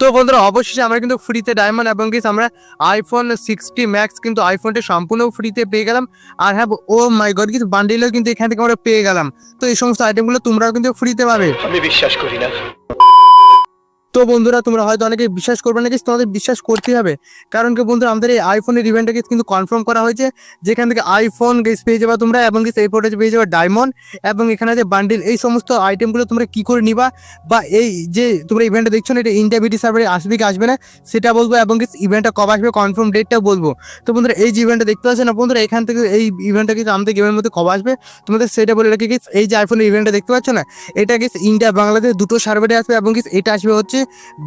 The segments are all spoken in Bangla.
তো বন্ধুরা, অবশেষে আমরা কিন্তু ফ্রিতে ডায়মন্ড এবং কিছু আমরা আইফোন সিক্সটি ম্যাক্স কিন্তু আইফোনটা সম্পূর্ণ ফ্রিতে পেয়ে গেলাম। আর হ্যাঁ ও মাই গড কিছু বান্ডিলও কিন্তু এখান থেকে আমরা পেয়ে গেলাম। তো এই সমস্ত আইটেমগুলো তোমরাও কিন্তু ফ্রিতে পাবে। আমি বিশ্বাস করি না। তো বন্ধুরা, তোমরা হয়তো অনেকে বিশ্বাস করবে না কিন্তু তোমাদের বিশ্বাস করতেই হবে। কারণ কি বন্ধুরা, আমাদের এই আইফোনের ইভেন্টটাকে কিন্তু কনফার্ম করা হয়েছে যেখান থেকে আইফোন গেস পেয়ে যাবে তোমরা এবং গেস এরপরে পেয়ে যাবে ডায়মন্ড এবং এখানে যে বান্ডিল এই সমস্ত আইটেমগুলো তোমরা কি করে নিবা বা এই যে তোমরা ইভেন্টটা দেখছ না, এটা ইন্ডিয়া বিটি সার্ভারে আসবে কি আসবে না, সেটা বলব এবং ইভেন্টটা কবে আসবে কনফার্ম ডেটটা বলব। তো বন্ধুরা, এই যে ইভেন্টটা দেখতে পাচ্ছ না বন্ধুরা, এখান থেকে এই ইভেন্টটা কিন্তু আমাদের গেমের মধ্যে কবে আসবে, তোমাদের সেটা বলে রাখি এই যে আইফোনের ইভেন্টটা দেখতে পাচ্ছ না, এটা গেস ইন্ডিয়া বাংলাদেশ দুটো সার্ভারে আসবে এবং এটা আসবে হচ্ছে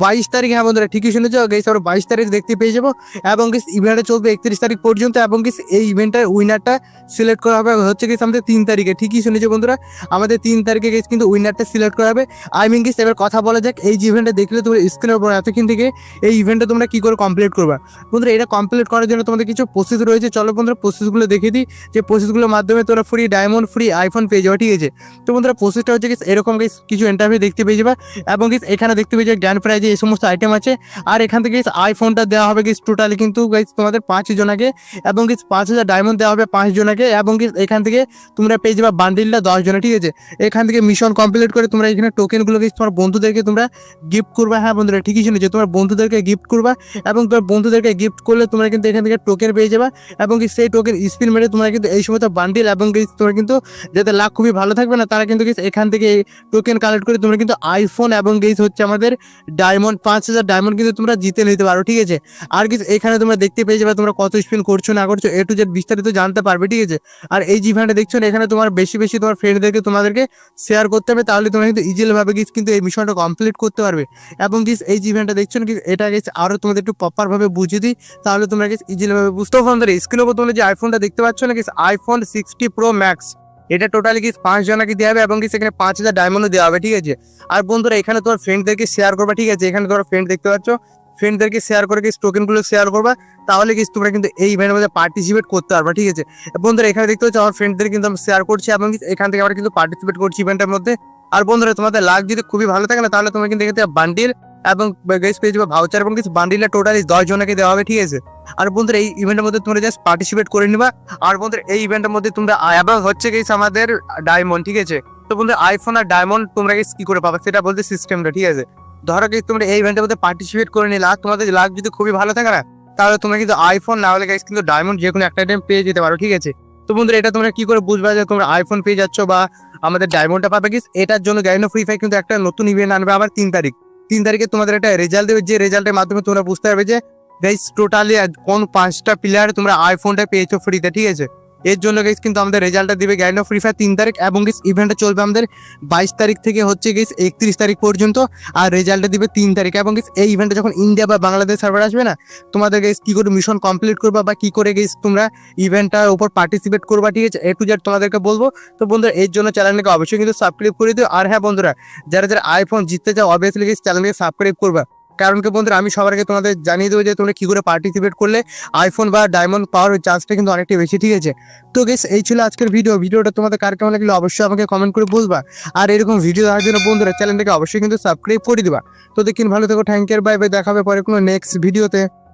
বাইশ তারিখ হ্যাঁ বন্ধুরা, ঠিকই শুনেছো? গেস আমরা বাইশ তারিখ দেখতে পেয়ে যাব। এবং গেস ইভেন্টটা চলবে একত্রিশ তারিখ পর্যন্ত। এবং গেস এই ইভেন্টের উইনারটা সিলেক্ট করা হবে। হচ্ছে গেস আমাদের তিন তারিখে, ঠিকই শুনেছো বন্ধুরা? আমাদের তিন তারিখে গেস কিন্তু উইনারটা সিলেক্ট করা হবে। আই মিন গেস এবার কথা বলা যাক, এই যে ইভেন্টটা দেখলে তোমরা স্ক্রিনের উপর এতক্ষণ থেকে এই ইভেন্টটা তোমরা কী করে কমপ্লিট করবা? বন্ধুরা, এটা কমপ্লিট করার জন্য তোমাদের কিছু প্রসেস রয়েছে। চলো বন্ধুরা প্রসেসগুলো দেখে দিই। যে প্রসেসগুলোর মাধ্যমে তোমরা ফ্রি ডায়মন্ড ফ্রি আইফোন পেয়ে যাবে, ঠিক আছে? তো বন্ধুরা প্রসেসটা হচ্ছে এরকম কিছু ইন্টারভিউ দেখতে পেয়ে যাবে। এবং এখানে দেখতে পেয়ে যাবে গ্র্যান্ড প্রাইজে এই সমস্ত আইটেম আছে। আর এখান থেকে আইফোনটা দেওয়া হবে গেস টোটালি কিন্তু গাইস তোমাদের পাঁচ জনাকে এবং গেস পাঁচ হাজার ডায়মন্ড দেওয়া হবে পাঁচ জনাকে এবং গেস এখান থেকে তোমরা পেয়ে যাবে বান্ডিলটা দশ জনে ঠিক আছে? এখান থেকে মিশন কমপ্লিট করে তোমরা এখানে টোকেনগুলো গেস তোমার বন্ধুদেরকে তোমরা গিফট করবা। হ্যাঁ বন্ধুরা, ঠিকই শুনেছো, তোমার বন্ধুদেরকে গিফট করবা এবং তোমার বন্ধুদেরকে গিফট করলে তোমরা কিন্তু এখান থেকে টোকেন পেয়ে যাবে এবং কি সেই টোকেন স্পিন মেরে তোমরা কিন্তু এই সমস্ত বান্ডিল এবং তোমরা কিন্তু যাদের লাখ খুবই ভালো থাকবে না, তারা কিন্তু এখান থেকে টোকেন কালেক্ট করে তোমরা কিন্তু আইফোন এবং গেস হচ্ছে আমাদের ডায়মন্ড পাঁচ হাজার ডায়মন্ড কিন্তু তোমরা জিতে নিতে পারো, ঠিক আছে? আর কিছু, এখানে তোমরা দেখতে পেয়ে যাবে তোমরা কত স্পিন করছ, না করছ এ টু জেড বিস্তারিত জানতে পারবে, ঠিক আছে? আর এই যে দেখছ না, এখানে তোমার বেশি বেশি তোমার ফ্রেন্ডদেরকে তোমাদেরকে শেয়ার করতে হবে, তাহলে তোমরা কিন্তু ইজিলি ভাবে গিস কিন্তু এই মিশনটা কমপ্লিট করতে পারবে। এবং গিস এই যে দেখছ না এটা গেছে আরও তোমাদের একটু প্রপার ভাবে বুঝিয়ে দিই, তাহলে তোমরা গেছে ইজিলি ভাবে বুঝতে পারবে স্ক্রিনের উপর তোমরা যে আইফোনটা দেখতে পাচ্ছ না গেছে আইফোন সিক্সটি প্রো ম্যাক্স এটা টোটালি কি পাঁচ জনকে দেওয়া হবে এবং কি সেখানে পাঁচ হাজার ডায়মন্ডও দেওয়া হবে, ঠিক আছে? আর বন্ধুরা, এখানে তোমার ফ্রেন্ডদেরকে শেয়ার করবা, ঠিক আছে? এখানে তোমার ফ্রেন্ড দেখতে পাচ্ছ? ফ্রেন্ডদেরকে শেয়ার করে গেছি টোকেনগুলো শেয়ার করবা? তাহলে কি তোমরা কিন্তু এই ইভেন্টের মধ্যে পার্টিসিপেট করতে পারবা, ঠিক আছে? বন্ধুরা, এখানে দেখতে পাচ্ছ আমার ফ্রেন্ডদের কিন্তু আমি শেয়ার করছি এবং কি এখান থেকে আমরা কিন্তু পার্টিসিপেট করছি ইভেন্টের মধ্যে। আর বন্ধুরা, তোমাদের লাখ যদি খুবই ভালো থাকে না, তাহলে তোমরা কিন্তু এখানে বান্ডিল এবং গেস পেয়ে যাবে ভাউচার এবং কিছু বান্ডিলটা টোটালি দশ জনকে দেওয়া হবে, ঠিক আছে? আর বন্ধুরা, এই ইভেন্টের মধ্যে তোমরা জাস্ট পার্টিসিপেট করে নিবা। আর বন্ধুরা, এই ইভেন্টের মধ্যে তোমরা এবং হচ্ছে গেস আমাদের ডায়মন্ড ঠিক আছে? তো বন্ধু আইফোন আর ডায়মন্ড তোমরা গেস কি করে পাবে? সেটা বলতে সিস্টেমটা ঠিক আছে? ধরো কি তোমরা এই ইভেন্টের মধ্যে পার্টিসিপেট করে নিলা। তোমাদের লাখ যদি খুবই ভালো থাকে না, তাহলে তোমরা কিন্তু আইফোন না হলে গাইস কিন্তু ডায়মন্ড যে কোনো একটা টাইম পেয়ে যেতে পারো, ঠিক আছে? তো বন্ধুরা, এটা তোমরা কি করে বুঝবা যে তোমরা আইফোন পেয়ে যাচ্ছ বা আমাদের ডায়মন্ডটা পাবে কি এটার জন্য গাইনো ফ্রি ফায়ার কিন্তু একটা নতুন ইভেন্ট আনবে আবার তিন তারিখ। তিন তারিখে তোমাদের একটা রেজাল্ট দেবে। যে রেজাল্টের মাধ্যমে তোমরা বুঝতে পারবে যে গাইস টোটালি কোন পাঁচটা প্লেয়ার তোমরা আইফোনটা পেয়েছ ফ্রিতে ঠিক আছে? এর জন্য গাইস কিন্তু আমাদের রেজাল্টটা দিবে গাইনো ফ্রি ফায়ার তিন তারিখ এবং গেস ইভেন্টটা চলবে আমাদের বাইশ তারিখ থেকে হচ্ছে গেস একত্রিশ তারিখ পর্যন্ত। আর রেজাল্টটা দিবে তিন তারিখ এবং গেস এই ইভেন্টটা যখন ইন্ডিয়া বা বাংলাদেশ সার্ভার আসবে না, তোমাদের গেস কী করে মিশন কমপ্লিট করবা বা কী করে গেস তোমরা ইভেন্টটার উপর পার্টিসিপেট করবা, ঠিক আছে? এ টু জেড তোমাদেরকে বলব। তো বন্ধুরা, এর জন্য চ্যানেলটাকে অবশ্যই কিন্তু সাবস্ক্রাইব করে দিও। আর হ্যাঁ বন্ধুরা, যারা যারা আইফোন জিততে চাও অবভিয়াসলি গেস চ্যানেলকে সাবস্ক্রাইব করবা। কারণ কি বন্ধুরা, আমি সবার আগে তোমাদের জানিয়ে দেবো যে তোমরা কী করে পার্টিসিপেট করলে আইফোন বা ডায়মন্ড পাওয়ার চান্সটা কিন্তু অনেকটা বেশি, ঠিক আছে? তো গেস এই ছিল আজকের ভিডিও ভিডিওটা তোমাদের কার কেমন লাগল অবশ্যই আমাকে কমেন্ট করে বলবা। আর এরকম ভিডিও দেখার জন্য বন্ধুরা চ্যানেলটাকে অবশ্যই কিন্তু সাবস্ক্রাইব করে দিবা। তো দেখিন ভালো থেকো থ্যাংক ইউ বাই বাই দেখাবে পরে কোনো নেক্সট ভিডিওতে